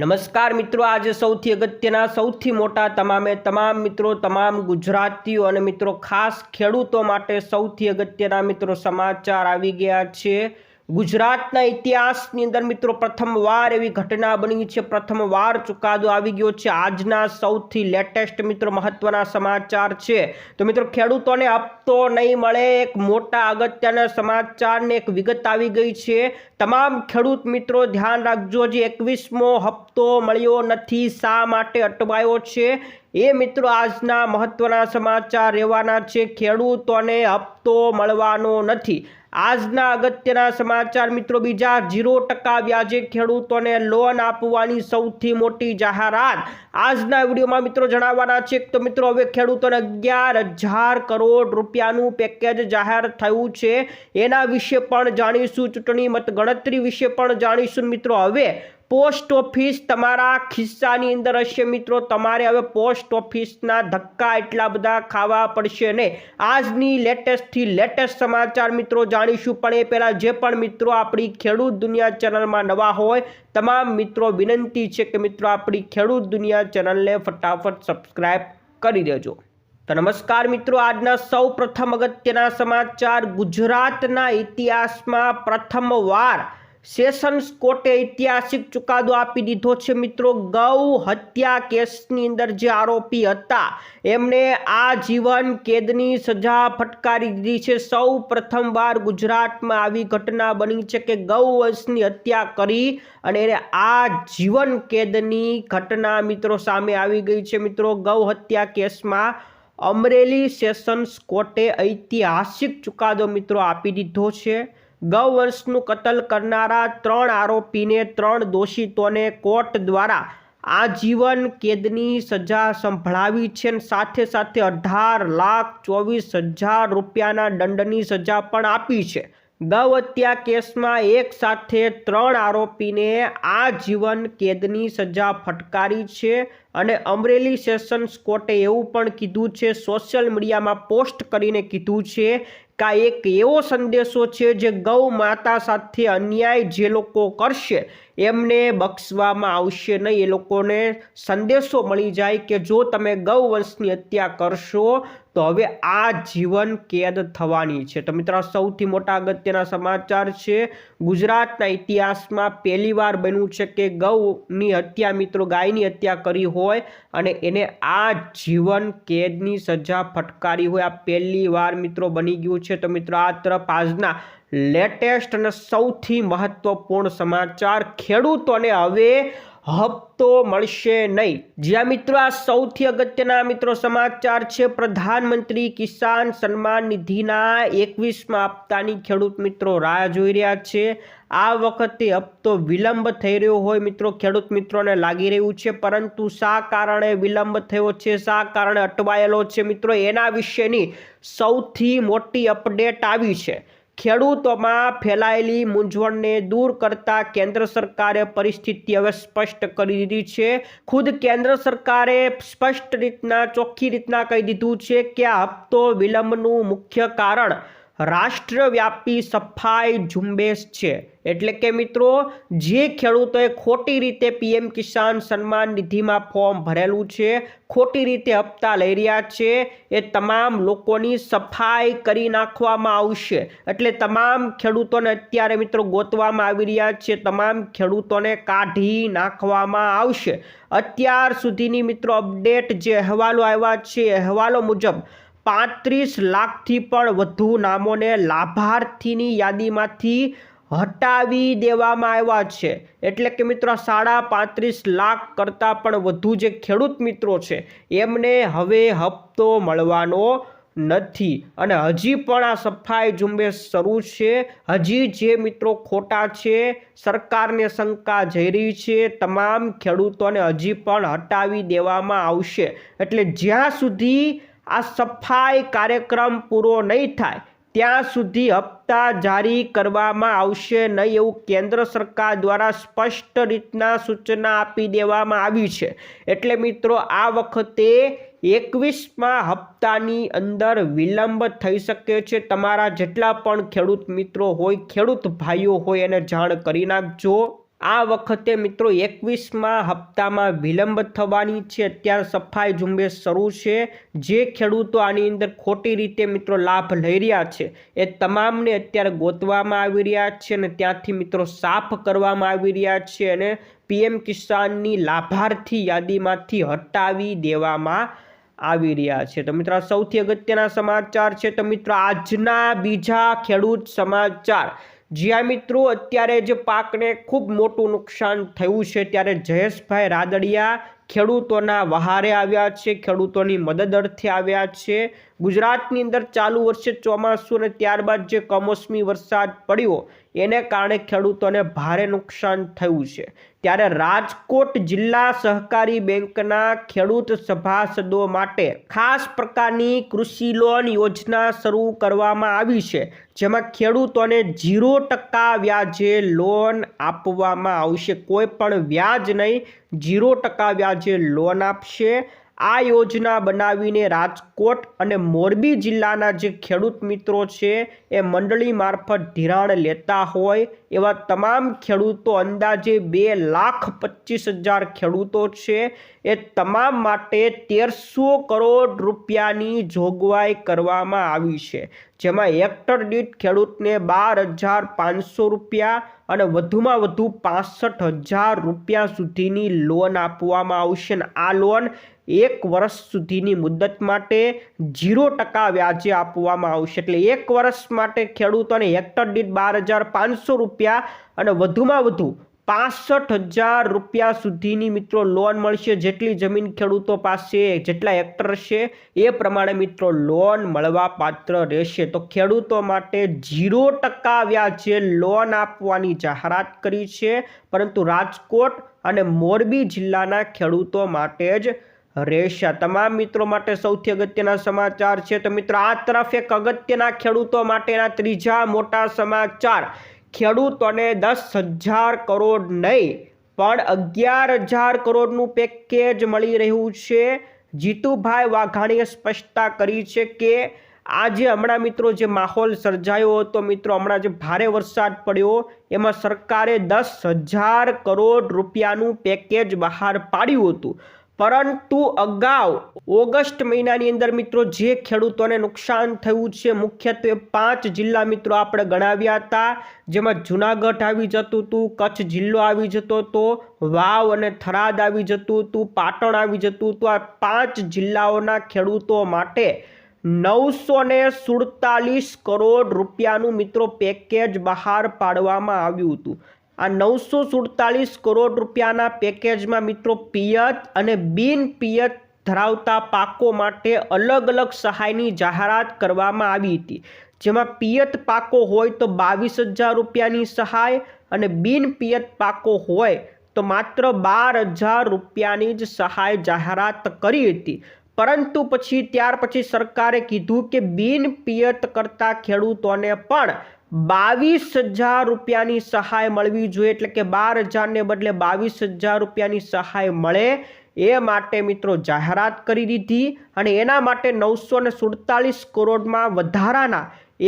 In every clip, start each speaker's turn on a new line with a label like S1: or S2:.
S1: નમસ્કાર મિત્રો, આજે સૌથી અગત્યના, સૌથી મોટા તમામે તમામ મિત્રો, તમામ ગુજરાતીઓ અને મિત્રો, ખાસ ખેડૂતો માટે સૌથી અગત્યના મિત્રો સમાચાર આવી ગયા છે. ગુજરાતના ઇતિહાસની અંદર મિત્રો પ્રથમવાર એવી ઘટના બની છે. પ્રથમવાર ચુકાદો આવી ગયો છે. આજના સૌથી લેટેસ્ટ મિત્રો મહત્વના સમાચાર છે. તો મિત્રો ખેડૂતોને હપ્તો નહીં મળે, એક મોટા અગત્યના સમાચારને એક વિગત આવી ગઈ છે. તમામ ખેડૂત મિત્રો ધ્યાન રાખજો જે એકવીસમો હપ્તો મળ્યો નથી. શા માટે અટવાયો છે? એ મિત્રો આજના મહત્વના સમાચાર રહેવાના છે. ખેડૂતોને હપ્તો મળવાનો નથી. આજના અગત્યના સમાચાર મિત્રો, બીજા ઝીરો ટકા વ્યાજે ખેડૂતોને લોન આપવાની સૌથી મોટી જાહેરાત આજના વિડીયોમાં મિત્રો જણાવવાના છે. તો મિત્રો, હવે ખેડૂતોને અગિયાર હજાર કરોડ રૂપિયાનું પેકેજ જાહેર થયું છે. એના વિશે પણ જાણીશું. ચૂંટણી મત ગણતરી વિશે પણ જાણીશું. મિત્રો, હવે પોસ્ટ ઓફિસ તમારા ખિસ્સાની અંદર હશે મિત્રો. તમારે હવે પોસ્ટ ઓફિસના ધક્કા એટલા બધા ખાવા પડશે ને. આજની લેટેસ્ટથી લેટેસ્ટ સમાચાર મિત્રો જાણીશું. પણ એ પહેલાં જે પણ મિત્રો આપણી ખેડૂત દુનિયા ચેનલમાં નવા હોય, તમામ મિત્રો વિનંતી છે કે મિત્રો આપણી ખેડૂત દુનિયા ચેનલને ફટાફટ સબસ્ક્રાઈબ કરી દેજો. તો નમસ્કાર મિત્રો, આજના સૌ અગત્યના સમાચાર. ગુજરાતના ઇતિહાસમાં પ્રથમવાર સેશન્સ કોર્ટે ઐતિહાસિક ચુકાદો આપી દીધો છે મિત્રો. ગૌ હત્યા કેસની અંદર જે આરોપી હતા એમને આજીવન કેદની સજા ફટકારી દીધી છે. સૌ પ્રથમવાર ગુજરાતમાં આવી ઘટના બની છે કે ગૌ વંશની હત્યા કરી અને એને આજીવન કેદની ઘટના મિત્રો સામે આવી ગઈ છે. મિત્રો, ગૌ હત્યા કેસમાં અમરેલી સેશન્સ કોર્ટે ઐતિહાસિક ચુકાદો મિત્રો આપી દીધો છે. ગૌવંશનું કતલ કરનારા ત્રણ આરોપીને ત્રણ દોષિતોને કોર્ટ દ્વારા આજીવન કેદની સજા સંભળાવી છે સાથે સાથે અઢાર લાખ ચોવીસ હજાર રૂપિયાના દંડની સજા પણ આપી છે. ગૌ હત્યા કેસમાં એક સાથે ત્રણ આરોપીને આજીવન કેદની સજા ફટકારી છે અને અમરેલી સેશન્સ કોર્ટે એવું પણ કીધું છે, સોશિયલ મીડિયામાં પોસ્ટ કરીને કીધું છે આ એક એવો સંદેશો છે જે ગૌ માતા સાથે અન્યાય જે લોકો કરશે, એમને બક્ષવામાં આવશે નહીં. એ લોકોને સંદેશો મળી જાય કે જો તમે ગૌ વંશની હત્યા કરશો તો હવે આ જીવન કેદ થવાની છે. તો મિત્રો સૌથી મોટા અગત્યના સમાચાર છે. ગુજરાતના ઇતિહાસમાં પહેલીવાર બન્યું છે કે ગૌની હત્યા મિત્રો, ગાયની હત્યા કરી હોય અને એને આ જીવન કેદની સજા ફટકારી હોય. આ પહેલી વાર મિત્રો બની ગયું છે. તો મિત્રો, આ તરફ આજના લેટેસ્ટ અને સૌથી મહત્વપૂર્ણ સમાચાર ખેડૂતોને હવે હપ્તો મળશે નહીં. જ્યાં મિત્રો આ સૌથી અગત્યના મિત્રો સમાચાર છે, પ્રધાનમંત્રી કિસાન સન્માન નિધિના એકવીસમાં હપ્તાની ખેડૂત મિત્રો રાહ જોઈ રહ્યા છે. આ વખતે હપ્તો વિલંબ થઈ રહ્યો હોય મિત્રો, ખેડૂત મિત્રોને લાગી રહ્યું છે, પરંતુ શા કારણે વિલંબ થયો છે, શા કારણે અટવાયેલો છે મિત્રો, એના વિશેની સૌથી મોટી અપડેટ આવી છે. ખેડૂતોમાં ફેલાયેલી મૂંઝવણને દૂર કરતા કેન્દ્ર સરકારે પરિસ્થિતિ હવે સ્પષ્ટ કરી દીધી છે. ખુદ કેન્દ્ર સરકારે સ્પષ્ટ રીતના, ચોખ્ખી રીતના કહી દીધું છે કે આ હપ્તો વિલંબનું મુખ્ય કારણ રાષ્ટ્રવ્યાપી સફાઈ ઝુંબેશ છે. એટલે કે મિત્રો, જે ખેડૂતોએ ખોટી રીતે પીએમ કિસાન સન્માન નિધિમાં ફોર્મ ભરેલું છે, ખોટી રીતે હપ્તા લઈ રહ્યા છે, એ તમામ લોકોની સફાઈ કરી નાખવામાં આવશે. એટલે તમામ ખેડૂતોને અત્યારે મિત્રો ગોતવામાં આવી રહ્યા છે, તમામ ખેડૂતોને કાઢી નાખવામાં આવશે. અત્યાર સુધીની મિત્રો અપડેટ જે અહેવાલો આવ્યા છે અહેવાલો મુજબ પાંત્રીસ લાખથી પણ વધુ નામોને લાભાર્થીની યાદીમાંથી હટાવી દેવામાં આવ્યા છે. એટલે કે મિત્રો, સાડા પાંત્રીસ લાખ કરતાં પણ વધુ જે ખેડૂત મિત્રો છે, એમને હવે હપ્તો મળવાનો નથી. અને હજી પણ આ સફાઈ ઝુંબેશ શરૂ છે. હજી જે મિત્રો ખોટા છે, સરકારને શંકા જઈ રહી છે, તમામ ખેડૂતોને હજી પણ હટાવી દેવામાં આવશે. એટલે જ્યાં સુધી આ સફાઈ કાર્યક્રમ પૂરો નહીં થાય, ત્યાં સુધી હપ્તા જારી કરવામાં આવશે નહીં એવું કેન્દ્ર સરકાર દ્વારા સ્પષ્ટ રીતના સૂચના આપી દેવામાં આવી છે. એટલે મિત્રો, આ વખતે એકવીસમાં હપ્તાની અંદર વિલંબ થઈ શકે છે. તમારા જેટલા પણ ખેડૂત મિત્રો હોય, ખેડૂત ભાઈઓ હોય એને જાણ કરી નાખજો. આ વખતે મિત્રો એકવીસમાં હપ્તામાં વિલંબ થવાની છે. અત્યારે સફાઈ ઝુંબેશ શરૂ છે. જે ખેડૂતો આની અંદર ખોટી રીતે મિત્રો લાભ લઈ રહ્યા છે એ તમામને અત્યારે ગોતવામાં આવી રહ્યા છે અને ત્યાંથી મિત્રો સાફ કરવામાં આવી રહ્યા છે અને પીએમ કિસાનની લાભાર્થી યાદીમાંથી હટાવી દેવામાં આવી રહ્યા છે. તો મિત્રો સૌથી અગત્યના સમાચાર છે. તો મિત્રો આજના બીજા ખેડૂત સમાચાર. જ્યાં મિત્રો, અત્યારે જે પાકને ખૂબ મોટું નુકસાન થયું છે, ત્યારે જયેશભાઈ રાદડિયા ખેડૂતોના વહારે આવ્યા છે, ખેડૂતોની મદદ અર્થે આવ્યા છે. ગુજરાતની અંદર ચાલુ વર્ષે ચોમાસું અને ત્યારબાદ જે કમોસમી વરસાદ પડ્યો એને કારણે ખેડૂતોને ભારે નુકસાન થયું છે. ત્યારે રાજકોટ જિલ્લા સહકારી બેંકના ખેડૂત સભાસદો માટે ખાસ પ્રકારની કૃષિ લોન યોજના શરૂ કરવામાં આવી છે, જેમાં ખેડૂતોને ઝીરો ટકા વ્યાજે લોન આપવામાં આવશે. કોઈ પણ વ્યાજ નહીં, ઝીરો ટકા વ્યાજે લોન આપશે. આ યોજના બનાવીને રાજકોટ અને મોરબી જિલ્લાના જે ખેડૂત મિત્રો છે, એ મંડળી મારફત ધિરાણ લેતા હોય, એવા તમામ ખેડૂતો અંદાજે બે લાખ પચીસ હજાર ખેડૂતો છે. એ તમામ માટે તેરસો કરોડ રૂપિયાની જોગવાઈ કરવામાં આવી છે. જેમાં હેક્ટર દીઠ ખેડૂતને બાર હજાર પાંચસો રૂપિયા અને વધુમાં વધુ પાસઠ હજાર રૂપિયા સુધીની લોન આપવામાં આવશે. અને આ લોન એક વર્ષ સુધીની મુદત માટે ઝીરો ટકા વ્યાજે આપવામાં આવશે. એટલે એક વર્ષ માટે ખેડૂતોને હેક્ટર દીઠ બાર હજાર પાંચસો રૂપિયા અને વધુમાં વધુ પાસઠ હજાર રૂપિયા સુધીની મિત્રો લોન મળશે. જેટલી જમીન ખેડૂતો પાસે, જેટલા હેક્ટર છે, એ પ્રમાણે મિત્રો લોન મળવા પાત્ર રહેશે. તો ખેડૂતો માટે ઝીરો ટકા વ્યાજે લોન આપવાની જાહેરાત કરી છે, પરંતુ રાજકોટ અને મોરબી જિલ્લાના ખેડૂતો માટે જ રહેશે. તમામ મિત્રો માટે સૌથી અગત્યના સમાચાર છે. તો મિત્રો, આ તરફ એક અગત્યના ખેડૂતો માટેના ત્રીજા મોટા સમાચાર. ખેડૂતોને દસ હજાર કરોડ નહીં, પણ અગિયાર હજાર કરોડનું પેકેજ મળી રહ્યું છે. જીતુભાઈ વાઘાણીએ સ્પષ્ટતા કરી છે કે, આજે હમણાં મિત્રો જે માહોલ સર્જાયો હતો, મિત્રો, હમણાં જે ભારે વરસાદ પડ્યો, એમાં સરકારે દસ હજાર કરોડ રૂપિયાનું પેકેજ બહાર પાડ્યું હતું. પરંતુ અગાઉ ઓગસ્ટ મહિનાની અંદર મિત્રો જે ખેડૂતોને નુકસાન થયું છે, મુખ્યત્વે પાંચ જિલ્લા મિત્રો આપણે ગણાવ્યા હતા. જેમાં જુનાગઢ આવી જતું હતું કચ્છ જિલ્લો આવી જતો હતો વાવ અને થરાદ આવી જતું હતું પાટણ આવી જતું હતું આ પાંચ જિલ્લાઓના ખેડૂતો માટે નવસો ને સુડતાલીસ કરોડ રૂપિયાનું મિત્રો પેકેજ બહાર પાડવામાં આવ્યું હતું. આ નવસો સુડતાલીસ કરોડ રૂપિયાના પેકેજમાં મિત્રો પિયત અને બિન પિયત ધરાવતા પાકો માટે અલગ અલગ સહાયની જાહેરાત કરવામાં આવી હતી. જેમાં પિયત પાકો હોય તો બાવીસ હજાર રૂપિયાની સહાય અને બિન પિયત પાકો હોય તો માત્ર બાર હજાર રૂપિયાની જ સહાય જાહેરાત કરી હતી. પરંતુ પછી ત્યાર પછી સરકારે કીધું કે બિન પિયત કરતા ખેડૂતોને પણ બાવીસ હજાર રૂપિયાની સહાય મળવી જોઈએ. એટલે કે બાર હજારને બદલે બાવીસ હજાર રૂપિયાની સહાય મળે એ માટે મિત્રો જાહેરાત કરી દીધી. અને એના માટે નવસો ને સુડતાલીસ કરોડમાં વધારાના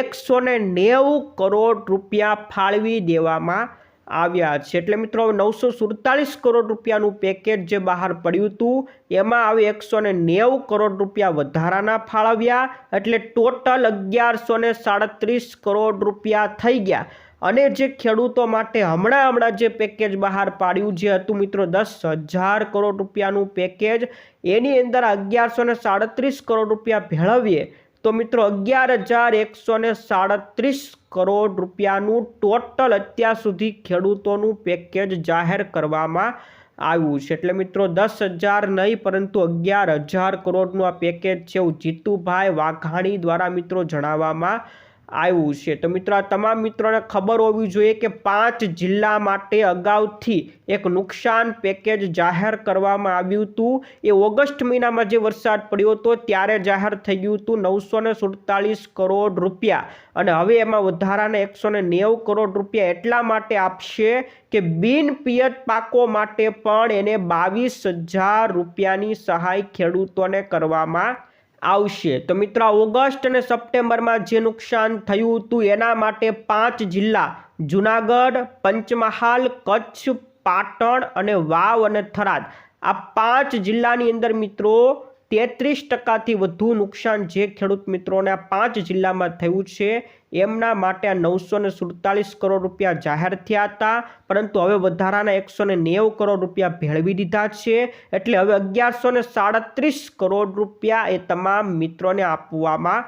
S1: એકસો નેવું કરોડ રૂપિયા ફાળવી દેવામાં આવ્યા છે. એટલે મિત્રો નવસો સુડતાલીસ કરોડ રૂપિયાનું પેકેજ જે બહાર પડ્યું હતું, એમાં હવે એકસો ને નેવું કરોડ રૂપિયા વધારાના ફાળવ્યા. એટલે ટોટલ અગિયારસો ને સાડત્રીસ કરોડ રૂપિયા થઈ ગયા. અને જે ખેડૂતો માટે હમણાં હમણાં જે પેકેજ બહાર પાડ્યું જે હતું મિત્રો, દસ હજાર કરોડ રૂપિયાનું પેકેજ એની અંદર અગિયારસો ને સાડત્રીસ કરોડ રૂપિયા ભેળવીએ. તો મિત્રો અગિયાર હજાર એકસો ને સાડત્રીસ કરોડ રૂપિયાનું ટોટલ અત્યાર સુધી ખેડૂતોનું પેકેજ જાહેર કરવામાં આવ્યું છે. એટલે મિત્રો દસ હજાર નહીં, પરંતુ અગિયાર હજાર કરોડનું આ પેકેજ છે એવું જીતુભાઈ વાઘાણી દ્વારા મિત્રો જણાવવામાં આવ્યું છે. તો મિત્રો, આ તમામ મિત્રોને ખબર હોવી જોઈએ કે પાંચ જિલ્લા માટે અગાઉથી એક નુકસાન પેકેજ જાહેર કરવામાં આવ્યું હતું. એ ઓગસ્ટ મહિનામાં જે વરસાદ પડ્યો હતો, ત્યારે જાહેર થઈ ગયું હતું નવસો સુડતાલીસ કરોડ રૂપિયા. અને હવે એમાં વધારાને એકસો નેવું કરોડ રૂપિયા એટલા માટે આપશે કે બિન પિયત પાકો માટે પણ એને બાવીસ હજાર રૂપિયાની સહાય ખેડૂતોને કરવામાં આવશે. તો મિત્રો ઓગસ્ટ અને સપ્ટેમ્બરમાં જે નુકસાન થયું હતું એના માટે પાંચ જિલ્લા, જુનાગઢ, પંચમહાલ, કચ્છ, પાટણ અને વાવ અને થરાદ. આ પાંચ જિલ્લાની અંદર મિત્રો તેત્રીસ ટકાથી વધુ નુકસાન જે ખેડૂત મિત્રોને પાંચ જિલ્લામાં થયું છે, એમના માટે આ નવસો ને સુડતાલીસ કરોડ રૂપિયા જાહેર થયા હતા. પરંતુ હવે વધારાના એકસો ને નેવું કરોડ રૂપિયા ભેળવી દીધા છે. એટલે હવે અગિયારસો ને સાડત્રીસ કરોડ રૂપિયા એ તમામ મિત્રોને આપવામાં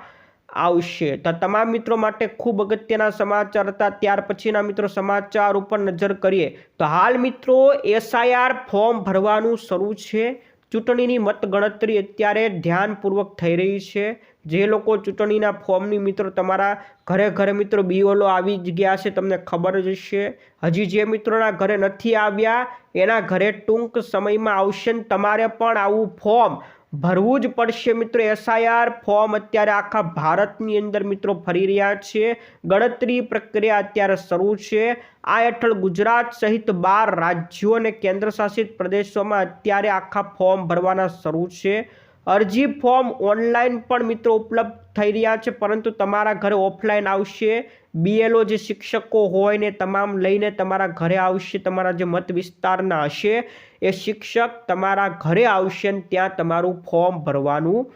S1: આવશે. તો તમામ મિત્રો માટે ખૂબ અગત્યના સમાચાર હતા. ત્યાર પછીના મિત્રો સમાચાર ઉપર નજર કરીએ તો હાલ મિત્રો એસઆઈઆર ફોર્મ ભરવાનું શરૂ છે. ચૂંટણીની મતગણતરી અત્યારે ધ્યાનપૂર્વક થઈ રહી છે. જે લોકો ચૂંટણીના ફોર્મની મિત્રો તમારા ઘરે ઘરે મિત્રો બીઓલો આવી જ ગયા છે તમને ખબર જ હશે. હજી જે મિત્રોના ઘરે નથી આવ્યા, એના ઘરે ટૂંક સમયમાં આવશે તમારે પણ આવું ફોર્મ ભરવું જ પડશે મિત્રો. એસઆઈઆર ફોર્મ અત્યારે આખા ભારતની અંદર મિત્રો ફરી રહ્યા છે. ગણતરી પ્રક્રિયા અત્યારે શરૂ છે. આ હેઠળ ગુજરાત સહિત બાર રાજ્યો અને કેન્દ્રશાસિત પ્રદેશોમાં અત્યારે આખા ફોર્મ ભરવાના શરૂ છે. અરજી ફોર્મ ઓનલાઈન પણ મિત્રો ઉપલબ્ધ થઈ રહ્યા છે, પરંતુ તમારા ઘરે ઓફલાઈન આવશે. બીએલઓ જે શિક્ષકો હોય ને તમામ લઈને તમારા ઘરે આવશે, તમારા જે મત વિસ્તારના હશે, એ શિક્ષક તમારા ઘરે આવશે ને ત્યાં તમારું ફોર્મ ભરવાનું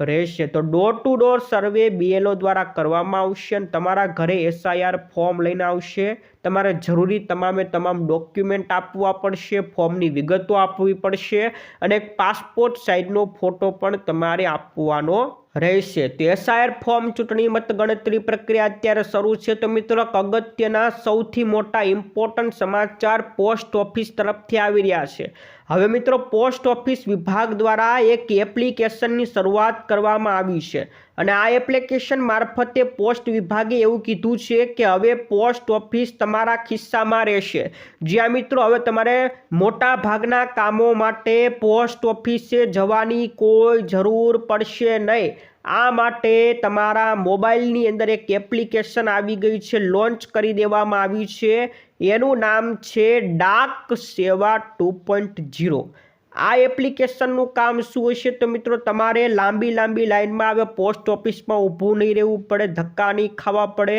S1: રહેશે. તો door to door survey BLO દ્વારા કરવામાં આવશે અને તમારા ઘરે એસઆઈઆર ફોર્મ લઈને આવશે. તમારે જરૂરી તમામે તમામ ડોક્યુમેન્ટ આપવા પડશે ફોર્મની વિગતો આપવી પડશે અને એક પાસપોર્ટ સાઇઝનો ફોટો પણ તમારે આપવાનો રહેશે. તો એસઆઈઆર ફોર્મ ચૂંટણી મતગણતરી પ્રક્રિયા અત્યારે શરૂ છે. તો મિત્રો, અગત્યના સૌથી મોટા ઇમ્પોર્ટન્ટ સમાચાર પોસ્ટ ઓફિસ તરફથી આવી રહ્યા છે. હવે મિત્રો, પોસ્ટ ઓફિસ વિભાગ દ્વારા એક એપ્લિકેશનની શરૂઆત કરવામાં આવી છે. અને આ એપ્લિકેશન મારફતે પોસ્ટ વિભાગે એવું કીધું છે કે હવે પોસ્ટ ઓફિસ તમારા ખિસ્સામાં રહેશે. જ્યાં મિત્રો, હવે તમારે મોટા ભાગના કામો માટે પોસ્ટ ઓફિસે જવાની કોઈ જરૂર પડશે નહીં. આ માટે તમારા મોબાઈલની અંદર એક એપ્લિકેશન આવી ગઈ છે, લોન્ચ કરી દેવામાં આવી છે. એનું નામ છે ડાક સેવા ટુ પોઈન્ટ જીરો આ એપ્લિકેશનનું કામ શું હશે તો મિત્રો, તમારે લાંબી લાંબી લાઇનમાં હવે પોસ્ટ ઓફિસમાં ઊભું નહીં રહેવું પડે, ધક્કા નહીં ખાવા પડે.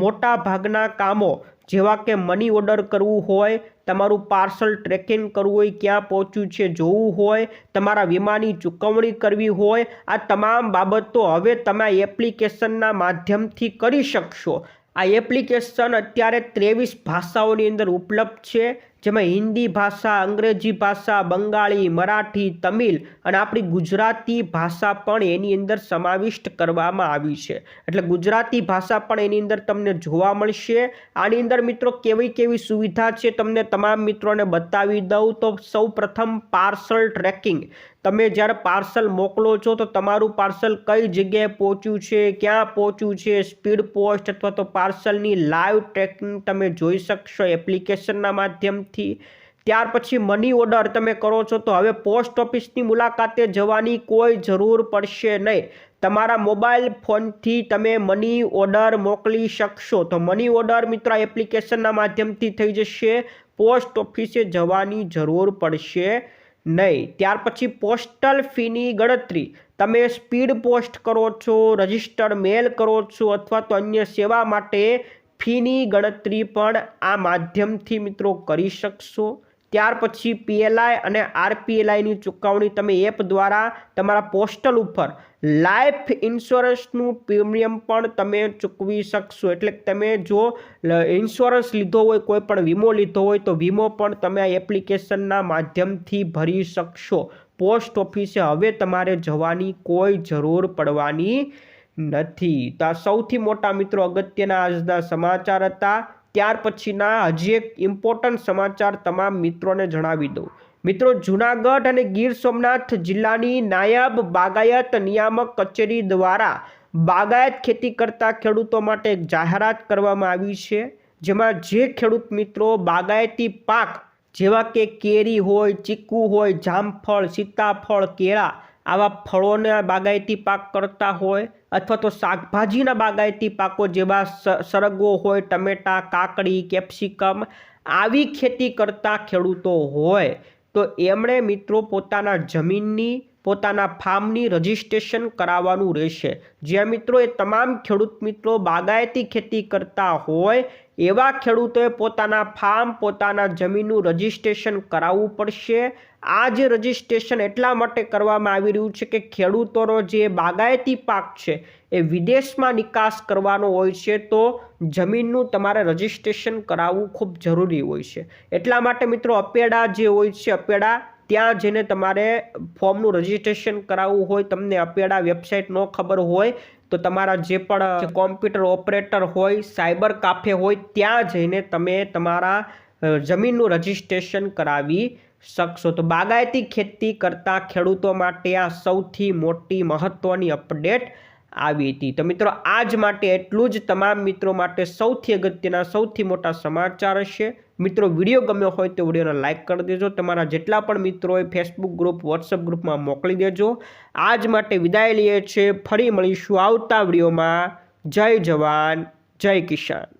S1: મોટા ભાગના કામો જેવા કે મની ઓર્ડર કરવું હોય, તમારું પાર્સલ ટ્રેકિંગ કરવું હોય, ક્યાં પહોંચ્યું છે જોવું હોય, તમારા વીમાની ચૂકવણી કરવી હોય, આ તમામ બાબતો હવે તમે એપ્લિકેશનના માધ્યમથી કરી શકશો. આ એપ્લિકેશન અત્યારે ત્રેવીસ ભાષાઓની અંદર ઉપલબ્ધ છે. જેમાં હિન્દી ભાષા, અંગ્રેજી ભાષા, બંગાળી, મરાઠી, તમિલ અને આપણી ગુજરાતી ભાષા પણ એની અંદર સમાવિષ્ટ કરવામાં આવી છે. એટલે ગુજરાતી ભાષા પણ એની અંદર તમને જોવા મળશે. આની અંદર મિત્રો કેવી કેવી સુવિધા છે, તમને તમામ મિત્રોને બતાવી દઉં તો સૌ પ્રથમ પાર્સલ ટ્રેકિંગ. તમે જ્યારે પાર્સલ મોકલો છો તો તમારું પાર્સલ કઈ જગ્યાએ પહોંચ્યું છે, ક્યાં પહોંચ્યું છે, સ્પીડ પોસ્ટ અથવા તો પાર્સલની લાઈવ ટ્રેકિંગ તમે જોઈ શકશો એપ્લિકેશનના માધ્યમથી. ત્યાર પછી મની ઓર્ડર તમે કરો છો તો હવે પોસ્ટ ઓફિસની મુલાકાતે જવાની કોઈ જરૂર પડશે નહીં. તમારા મોબાઈલ ફોનથી તમે મની ઓર્ડર મોકલી શકશો. તો મની ઓર્ડર મિત્ર એપ્લિકેશનના માધ્યમથી થઈ જશે. પોસ્ટ ઓફિસે જવાની જરૂર પડશે. નહીં. ત્યાર પછી પોસ્ટલ ફીની ગણતરી. તમે સ્પીડ પોસ્ટ કરો છો રજિસ્ટર્ડ મેલ કરો છો અથવા તો અન્ય સેવા માટે ફીની ગણતરી પણ આ માધ્યમથી મિત્રો કરી શકશો. ત્યાર પછી પીએલઆઈ અને આરપીએલઆઈની ચૂકવણી તમે એપ દ્વારા તમારા પોસ્ટલ ઉપર લાઈફ ઇન્સ્યોરન્સનું પ્રીમિયમ પણ તમે ચૂકવી શકશો. એટલે તમે જો ઇન્સ્યોરન્સ લીધો હોય, કોઈ પણ વીમો લીધો હોય, તો વીમો પણ તમે આ એપ્લિકેશનના માધ્યમથી ભરી શકશો. પોસ્ટ ઓફિસે હવે તમારે જવાની કોઈ જરૂર પડવાની નથી. તો આ સૌથી મોટા મિત્રો અગત્યના આજના સમાચાર હતા. ત્યાર પછીના હજી એક ઇમ્પોર્ટન્ટ સમાચાર તમામ મિત્રોને જણાવી દઉં. મિત્રો, જુનાગઢ અને ગીર સોમનાથ જિલ્લાની નાયબ બાગાયત નિયામક કચેરી દ્વારા બાગાયત ખેતી કરતા ખેડૂતો માટે એક જાહેરાત કરવામાં આવી છે, જેમાં જે ખેડૂત મિત્રો બાગાયતી પાક જેવા કે કેરી હોય, ચીકુ હોય, જામફળ, સીતાફળ, કેળા આવા ફળોના બાગાયતી પાક કરતા હોય અથવા તો શાકભાજીના બાગાયતી પાકો જેવા સરગવો હોય, ટમેટા, કાકડી, કેપ્સિકમ, આવી ખેતી કરતા ખેડૂતો હોય. તો એમણે મિત્રો પોતાના જમીનની, પોતાના ફાર્મની રજિસ્ટ્રેશન કરાવવાનું રહેશે. જ્યાં મિત્રો એ તમામ ખેડૂત મિત્રો બાગાયતી ખેતી કરતા હોય એવા ખેડૂતોએ પોતાના ફાર્મ, પોતાના જમીનનું રજિસ્ટ્રેશન કરાવવું પડશે. આ જે રજિસ્ટ્રેશન એટલા માટે કરવામાં આવી રહ્યું છે કે ખેડૂતોનો જે બાગાયતી પાક છે એ વિદેશમાં નિકાસ કરવાનો હોય છે, તો જમીનનું તમારે રજિસ્ટ્રેશન કરાવવું ખૂબ જરૂરી હોય છે. એટલા માટે મિત્રો, અપેડા જે હોય છે, અપેડા ત્યાં જઈને તમારે ફોર્મનું રજિસ્ટ્રેશન કરાવવું હોય તમને અપેડા વેબસાઇટ ન ખબર હોય તો તમારા જે પણ કોમ્પ્યુટર ઓપરેટર હોય સાયબર કાફે હોય ત્યાં જઈને તમે તમારા જમીનનું રજિસ્ટ્રેશન કરાવી શકશો. તો બાગાયતી ખેતી કરતા ખેડૂતો માટે આ સૌથી મોટી મહત્ત્વની અપડેટ આવી હતી. તો મિત્રો આજ માટે એટલું જ. તમામ મિત્રો માટે સૌથી અગત્યના સૌથી મોટા સમાચાર હશે. મિત્રો વીડિયો ગમ્યો હોય તો વિડીયોને લાઇક કરી દેજો. તમારા જેટલા પણ મિત્રો હોય ફેસબુક ગ્રુપ વોટ્સઅપ ગ્રુપમાં મોકલી દેજો. આજ માટે વિદાય લઈએ છીએ. ફરી મળીશું આવતા વિડીયોમાં. જય જવાન, જય કિસાન.